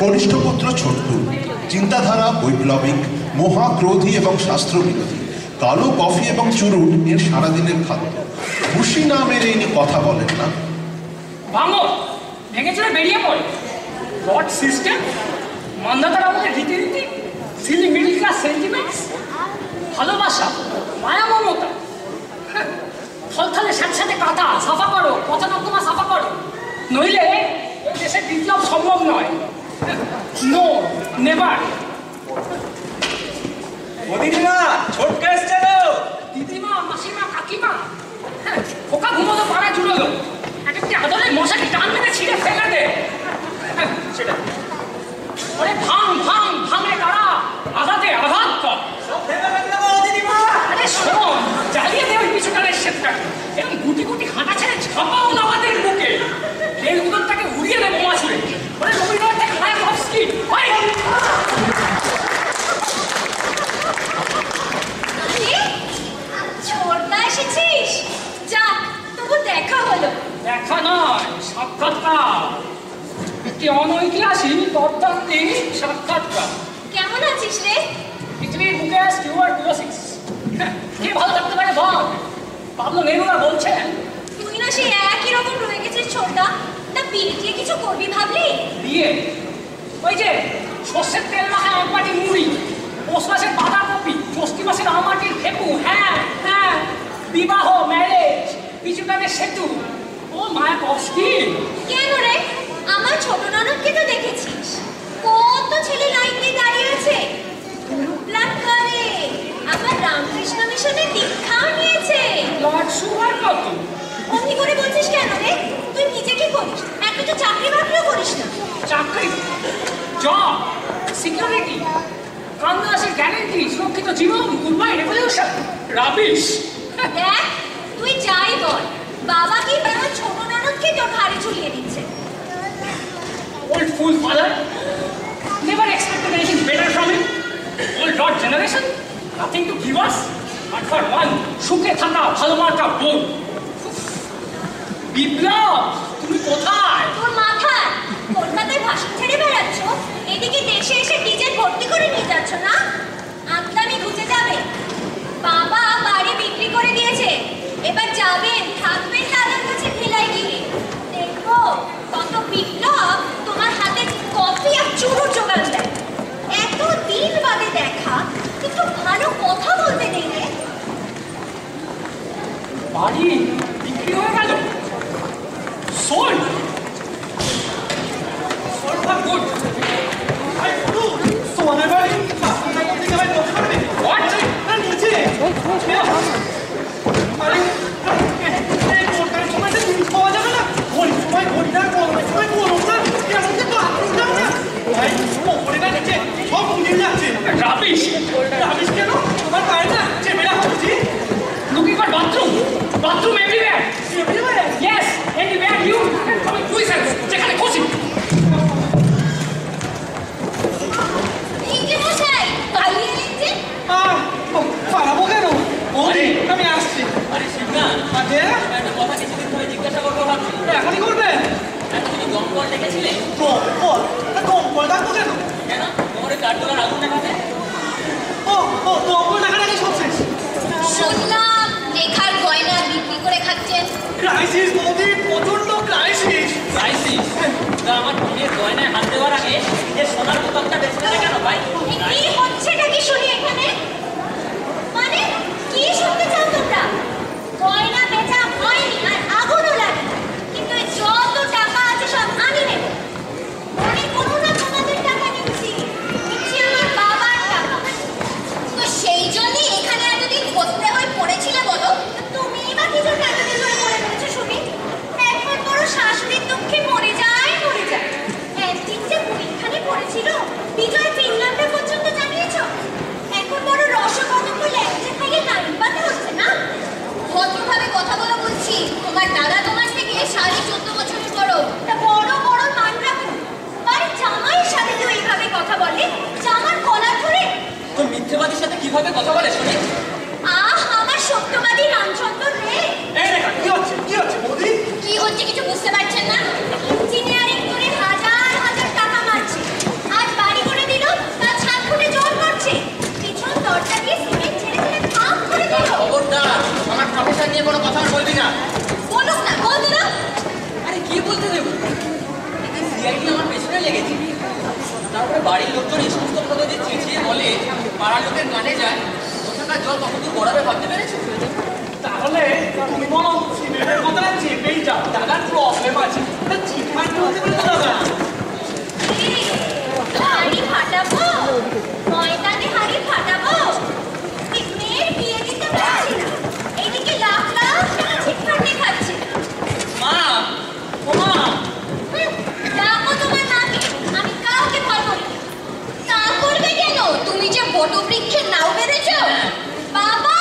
কনিষ্ঠ পুত্র ছোট্টু, চিন্তাধারা বৈপ্লবিক, মহাক্রোধী এবং শাস্ত্রবিরোধী। কালো কফি এবং চুরুট এর সারাদিনের খাদ্য। খুশি না মেরে ইনি কথা বলেন না। বেরিয়ে পড়ে। সিস্টেম আমাদের ক্লাস ভালোবাসা সাথে সাথে কাটা, সাফা করো সাফা করো। নইলে দেশের বিপ্লব সম্ভব নয়। নো নেভার দিদিমা ছোটকা এসছে গো দিদিমা মাসিমা কাকিমা। হ্যাঁ, খোকা ঘুমোতো পাড়া জুড়লো এক একটি আদলে মশাকে টান মেরে ছিঁড়ে ফেলে দে হ্যাঁ, সেটা ওরে ভাঙ ভাঙ ভাঙে তারা আঘাতে আঘাত কর সব ভেঙে ফেললে গো দিদিমা আরে শোন জ্বালিয়ে দে ওই পিছুটানের সেটটাকে এবং গুটি গুটি হাঁটা ছেড়ে ছাপাও না আমাদের বুকে রেল উদরটাকে উড়িয়ে দেবো মাছ ওরে রবীন্দ্রনাথ থেকে মায়াকভস্কি হয় আরে, ছোটদা এসেছিস যাক তবু দেখা হলো দেখা নয় সাক্ষাৎকার। একটি অনৈতিহাসিক তত্ত্বাত্ত্বিক সাক্ষাৎকার। কেমন আছিস রে? পৃথিবীর বুকে টিউবারকুলোসিস কে ভালো থাকতে পারে বল? পাবলো নেরুরা বলছেন তুই না সেই একই রকম রয়ে গেছিস ছোটদা। না বিয়ে কিছু করবি ভাবলি? বিয়ে? ওই যে সর্ষের তেল মাখা এক বাটি মুড়ি পৌষ মাসের বাঁধাকপি ষষ্ঠী মাসের আমাটির ফেকু হ্যাঁ হ্যাঁ। বিবাহ ম্যারেজ পিছুটাকে সেতু। মায়া কষ্টি কেন রে? আমার ছোট ননদকে তো দেখেছিস। কত ছেলে লাইন দিয়ে দাঁড়িয়ে আছে। প্ল্যান করে আবার রামকৃষ্ণ মিশনে দীক্ষাও নিয়েছে। লর্ড সুগার কত? অমনি করে বলছিস কেন রে? তুই নিজে কি করিস? একটা তো চাকরি বাকরিও করিস না। চাকরি? জব? সিকিউরিটি কান্দাসের গ্যারেন্টি সুরক্ষিত জীবন? রেভলিউশন রাবিশ দেখ তুই যাই বল। বাবা কি আমার ছোট ননদকে তোর ঘাড়ে ঝুলিয়ে দিচ্ছে? Old fool father? Never expected anything better from him. Old dot generation? Nothing to give us but for one সুখে থাকা ভালো মার্কা বোন বিপ্লব তুমি কোথায়? তোর মাথা কলকাতায় ভাষণ ছেড়ে বেড়াচ্ছ? এদিকে দেশে এসে ডিজেল ভর্তি করে নিয়ে যাচ্ছ না? আমদানি ঘুচে যাবে। বাবা এবার যাবেন, থাকবেন দাদার কাছে ভেলায় গিয়ে। দেখো কত বিপ্লব তোমার হাতে কফি আর চুরুর জোগান দেয়। এত দিন বাদে দেখা কিন্তু ভালো কথা বলতে নেই রে বাড়ি বিক্রি হয়ে গেল সোল্ড সোল্ড ফর গুড তোমাদের বাড়ি হাসপাতাল থেকে ভাই বসে পারবে হোয়াট না নিচে আরে এই কোটার সময় তো জিনিস পাওয়া যাবে না ওই সময় ঘড়িটা গরমের সময় গরম না কেমন যে তো আগুন দাও না ভাই ওপরে না নিচে সব উড়িয়ে যাচ্ছে রাবিশ রাবিশ কেন তোমার গায়ে না চেপে রাখা উচিত looking for bathroom bathroom everywhere এবারে ইয়েস এনিওয়্যার ইউ আমি কুইসেন্স যেখানে খুশি এই যে মশাই পালিয়ে নিচ্ছে আহ পালাবো কেন বৌদি আমি আসছি আরে শিবনাথ আজে একটা কথা কিছুদিন ধরে জিজ্ঞাসা করব ভাবছি এখনই করবেন এত কিছু কেন? কেন আগুন দেখাতে? ও ও কম্পল ডাকাটাকি সব শেষ শুনলাম লেখার গয়না বিক্রি করে খাচ্ছেন। ক্রাইসিস বৌদি প্রচণ্ড ক্রাইসিস ক্রাইসিস তা আমার বিয়ের গয়নায় হাত দেওয়ার আগে যে সোনার বোতলটা বেঁচে কেন ভাই? কি হচ্ছেটা কি শুনি এখানে মানে কি শুনতে চাও তোমরা গয়না বেচা হয়নি আর আগুনও লাগে কিন্তু এই যত টাকা আছে সব আমি নেব মনে করো না তোমাদের টাকা নিচ্ছি নিচ্ছি আমার বাবার টাকা তো সেই জন্যই এখানে এতদিন ভর্তি হয়ে পড়েছিলে বলো তুমি বা কি জন্য এতদিন ধরে পড়ে রয়েছো শুনি একবার বড় শাশুড়ির দুঃখে মরে যায় মরে যায় একদিন যে পরীক্ষানে পড়েছিল বিজয় ফিনল্যান্ডে পর্যন্ত জানিয়েছ এখন বড় রসকদম্ব ল্যাংচে খাইয়ে নাইন পাতে হচ্ছে না ভদ্রভাবে কথা বলা বলছি তোমার দাদা তোমার থেকে সাড়ে চোদ্দ বছরের বড় তা বড় বড় মান রাখো আরে জামাইয়ের সাথে কেউ এইভাবে কথা বলে জামার কলার ধরে তো মিথ্যেবাদীর সাথে কীভাবে কথা বলে শুনি আহ আমার সত্যবাদী রামচন্দ্র রে এই রেখা কি হচ্ছে কি হচ্ছে বৌদি কি হচ্ছে কিছু বুঝতে পারছেন না ইঞ্জিনিয়ারিং করে হাজার হাজার টাকা মারছে না বলুক না বলতে না আরে কি বলতে দেবো সিআইডি আমার পেছনে লেগেছে তারপরে বাড়ির লোকজন এই সমস্ত কথা যে চেঁচিয়ে বলে পাড়ার লোকের কানে যায় ওখানকার জল কতদূর গড়াবে ভাবতে পেরেছ তাহলে তুমি বলো চিপের কথাটা চেপেই যাও দাদার প্রবলেম আছে চিপ চিটফাট করতে পারবে দাদা এই, হাঁড়ি ফাটাবো ময়দানে হাঁড়ি ফাটাবো ঠিক মেয়ের বিয়ে দিতে পারছি না এদিকে লাখ লাখ টাকা চিটফাটে খাচ্ছি মা ও মা হুম, ডাকো তোমার মাকে আমি কাউকে ভয় করি না। তা করবে কেন তুমি যে বটবৃক্ষের নাও বেড়েছ বাবা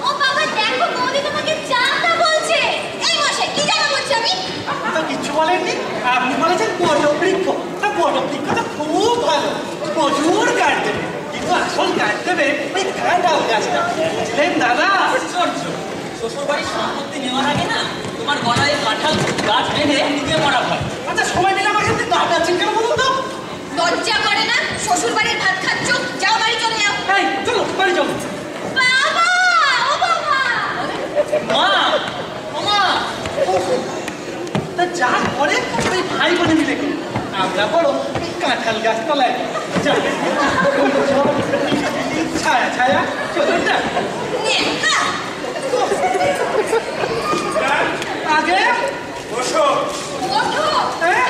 ও বাবা দেখো বৌদি তোমাকে চাটা বলছে এই মশাই কি জানা বলছি আমি আপনি তো কিচ্ছু বলেননি আপনি বলেছেন বটবৃক্ষ তা বটবৃক্ষ তো খুব ভালো। প্রচুর কাঠ দেবে। কিন্তু আসল কাঠ দেবে ওই কাঁঠাল গাছটা বুঝলেন দাদা? আশ্চর্য। শ্বশুর বাড়ির সম্পত্তি নেওয়ার আগে না তোমার গলায় কাঁঠাল গাছ বেঁধে নিজে মরা হয়। আচ্ছা সময় মিলে আমাকে একটু দাদা চিন্তা বলুন তো? লজ্জা করে না? শ্বশুর বাড়ির ভাত খাচ্ছ? যাও বাড়ি চলে যাও। এই চলো বাড়ি চলো বাবা ও বাবা। মা ও মা। যা করে ওই ভাই বোনে মিলে করি আমরা বড় কাঁঠাল গাছ তলায় ছায়া ছায়া চলুন না নেকা আগে ওঠো হ্যাঁ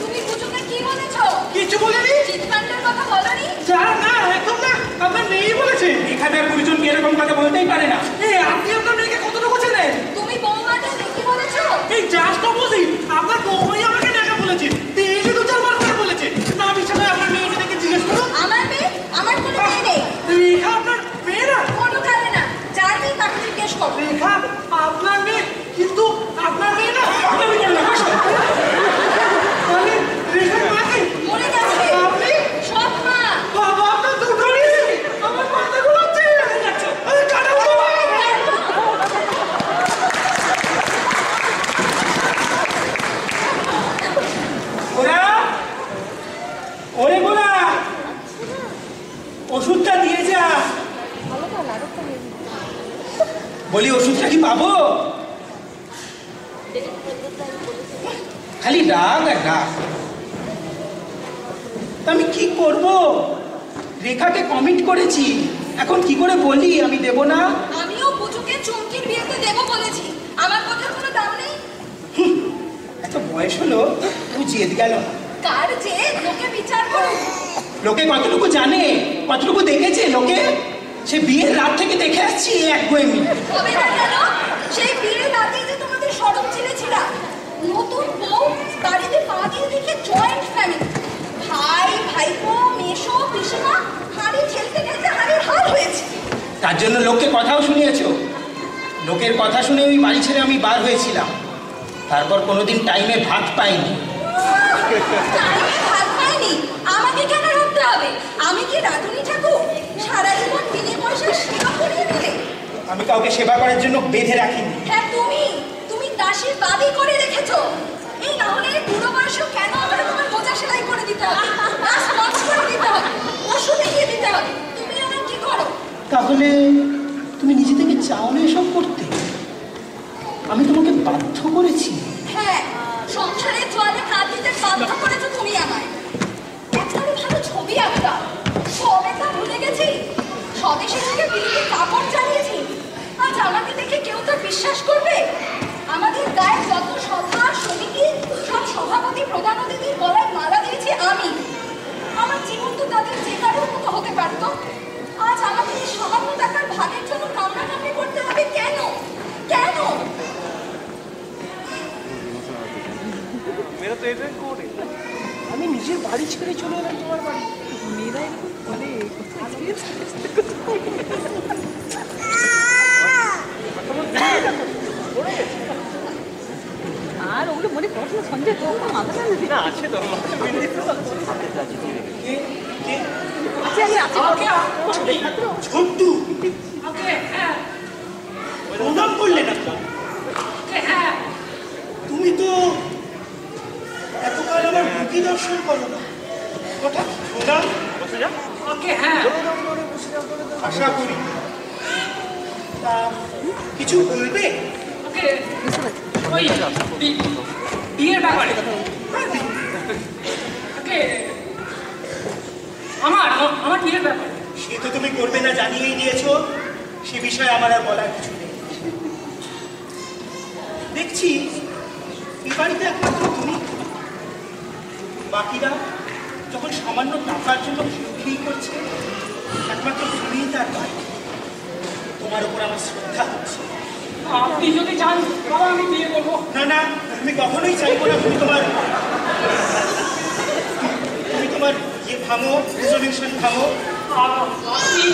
তুমি কুচুকে কি বলেছ কিছু বলিনি চিটফান্ডের কথা বলনি যা না একদম না আপনার মেয়েই বলেছে এখানে গুরুজন এরকম কথা বলতেই পারে না এই আপনি আপনার মেয়েকে কতটুকু চেনেন তুমি বৌমাকে দেখি বলেছ এই জাস্ট অপোজিট আপনার বৌমাই আমাকে দেখা বলেছে দিয়েছে দু চারবার করে বলেছে না বিশ্বাস হয় আপনার মেয়েকে দেখে জিজ্ঞেস করুন আমার মেয়ে আমার কোনো মেয়ে নেই রেখা আপনার মেয়ে না কোনো কাজে না যার মেয়ে তাকে জিজ্ঞেস করো রেখা আপনার মেয়ে কিন্তু আপনার মেয়ে না আমি বললাম না, বসো। তাহলে রেখার মা কি? মরে গেছে আপনি সব মা বাবা আপনার দুটোরই আমার মাথা ঘুরাচ্ছে আরে কাটা ওরা ওরে গোলা ওষুধটা দিয়ে যা বলি ওষুধটা কি পাবো খালি রাগ আর রাগ। আমি কি করব? রেখাকে কমিট করেছি। এখন কি করে বলি আমি দেব না? আমিও পুজোকে চুমকির বিয়েতে দেবো বলেছি। আমার কথার কোনো দাম নেই। এত বয়স হলো তুই জেদ গেল কার যে লোকে বিচার করুক। লোকে কতটুকু জানে? কতটুকু দেখেছে লোকে? সে বিয়ের রাত থেকে দেখে আসছি এক গোয়েমি সেই বিয়ের রাতে যে তোমাদের সড়ক ছেড়েছিল নতুন বউ বাড়িতে পা দিয়ে দেখে জয়েন্ট ফ্যামিলি ভাই ভাইপো মেশো পিসিমা হাড়ি ঠেলতে ঠেলতে হাড়ির হাল হয়েছে। তার জন্য লোককে কথাও শুনিয়েছ? লোকের কথা শুনে ওই বাড়ি ছেড়ে আমি বার হয়েছিলাম। তারপর কোনোদিন টাইমে ভাত পাইনি। টাইমে ভাত পাইনি? আমাকে কেন রাখতে হবে? আমি কি রাধুনি ঠাকুর? সারা জীবন সেবা করিয়ে দিলে? আমি কাউকে সেবা করার জন্য বেঁধে রাখিনি। হ্যাঁ তুমি তুমি দাসীর বাদি করে রেখেছো। এই না হলে বুড়ো বয়সেও কেন আমার তোমার মোজা সেলাই করে দিতে হবে? করে দিতে হবে? ওষুধ এগিয়ে দিতে হবে? তুমি আমার কি করো? তাহলে তুমি নিজে থেকে চাও না এসব করতে? আমি তোমাকে বাধ্য করেছি। হ্যাঁ সংসারের জোয়ারে কাঁদ দিতে বাধ্য করেছ তুমি আমায়। ভালো ছবি আঁকতাম সবে তা ভুলে গেছি। স্বদেশি থেকে বিলিতে কাপড় চালিয়েছি আজ আমাকে দেখে কেউ তো বিশ্বাস করবে? আমাদের গায়ের যত সভা সমিতি সব সভাপতি প্রধান অতিথির গলায় মালা দিয়েছি আমি। আমার জীবন তো তাদের যে কারোর মতো হতে পারতো। আজ আমাকে এই সামান্য টাকার ভাগের জন্য কামড়াকামড়ি করতে হবে কেন? কেন? আমি নিজের বাড়ি ছেড়ে চলে এলাম তোমার বাড়ি। আর ওগুলো মনে সঞ্জয় তো না না আছে তো ওকে হ্যাঁ। প্রণাম না। হ্যাঁ। তুমি তো এতকাল আমার মুখী দর্শন করো না হঠাৎ প্রণাম ওকে হ্যাঁ আশা করি। তা কিছু বলবে? ওকে ওই বিয়ের ব্যাপারে। ওকে আমার আমার বিয়ের ব্যাপারে। সে তো তুমি করবে না জানিয়েই দিয়েছ। সে বিষয়ে আমার আর বলার কিছু নেই। দেখছি এই বাড়িতে একমাত্র তুমি। বাকিরা যখন সামান্য টাকার জন্য ভিড় করছে? একমাত্র তুমিই তার বাড়ি তোমার উপর আমার শ্রদ্ধা হচ্ছে আপনি যদি চান বাবা আমি বিয়ে করব। না না আমি কখনোই চাইব না তুমি তোমার তুমি তোমার ইয়ে ভাঙো রেজলিউশন ভাঙো। আপনি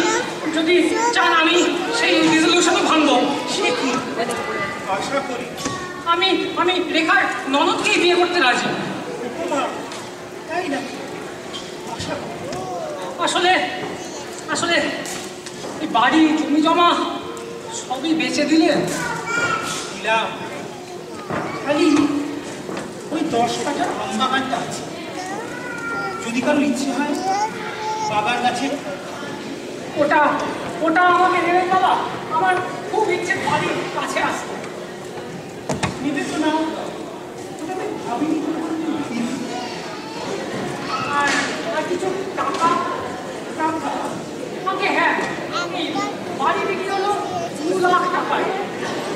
যদি চান আমি সেই রেজলিউশনও ভাঙবো। সে কি? আশা করি। আমি আমি রেখার ননদকেই বিয়ে করতে রাজি উপমা তাই না আশা করি আসলে আসলে এই বাড়ি জমি জমা সবই বেচে দিলে? দিলাম খালি ওই দশ কাঠার আম বাগানটা আছে। যদি কারও ইচ্ছে হয় বাবার কাছে। ওটা ওটা আমাকে দেবেন বাবা। আমার খুব ইচ্ছে বাড়ির কাছে আসতে। নিবে তো না ওটা আমি ভাবিনি আর আর কিছু টাকা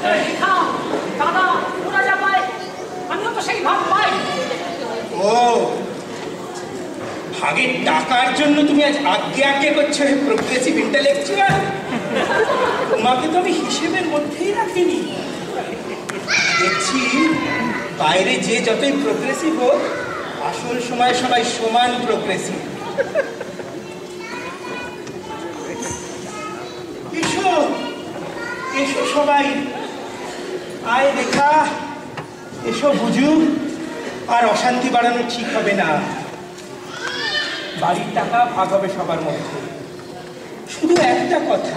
হ্যাঁ। ও, ভাগের টাকার জন্য তুমি আজ আজ্ঞে আজ্ঞে করছ প্রোগ্রেসিভ ইন্টালেকচুয়াল তোমাকে তো আমি হিসেবের মধ্যেই রাখিনি। দেখছি বাইরে যে যতই প্রোগ্রেসিভ হোক, আসল সময় সবাই সমান প্রোগ্রেসিভ এসো এসো সবাই, আয় দেখা, এসো বুঝু, আর অশান্তি বাড়ানো ঠিক হবে না। বাড়ির টাকা ভাগ হবে সবার মধ্যে। শুধু একটা কথা,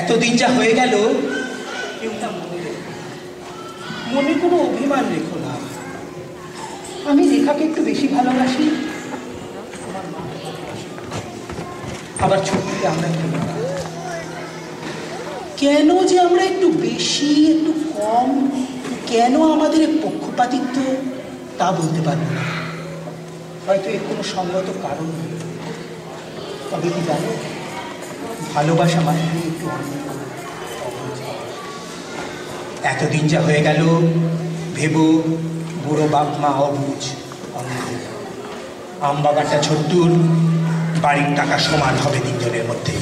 এতদিন যা হয়ে গেল, কেউ তা মনে রেখো মনে কোনো অভিমান রেখো না। আমি রেখাকে একটু বেশি ভালোবাসি আবার ছুটিতে আমরা কেউ না। কেন যে আমরা একটু বেশি, একটু কম? কেন আমাদের পক্ষপাতিত্ব? তা বলতে পারব না। হয়তো এর কোনো সঙ্গত কারণ তবে কি জানো, ভালোবাসা মানে একটু। এতদিন যা হয়ে গেল, ভেবো বুড়ো বাপ মা অবুজ আম বাগানটা ছোট্টুর, বাড়ির টাকা সমান হবে তিনজনের মধ্যে।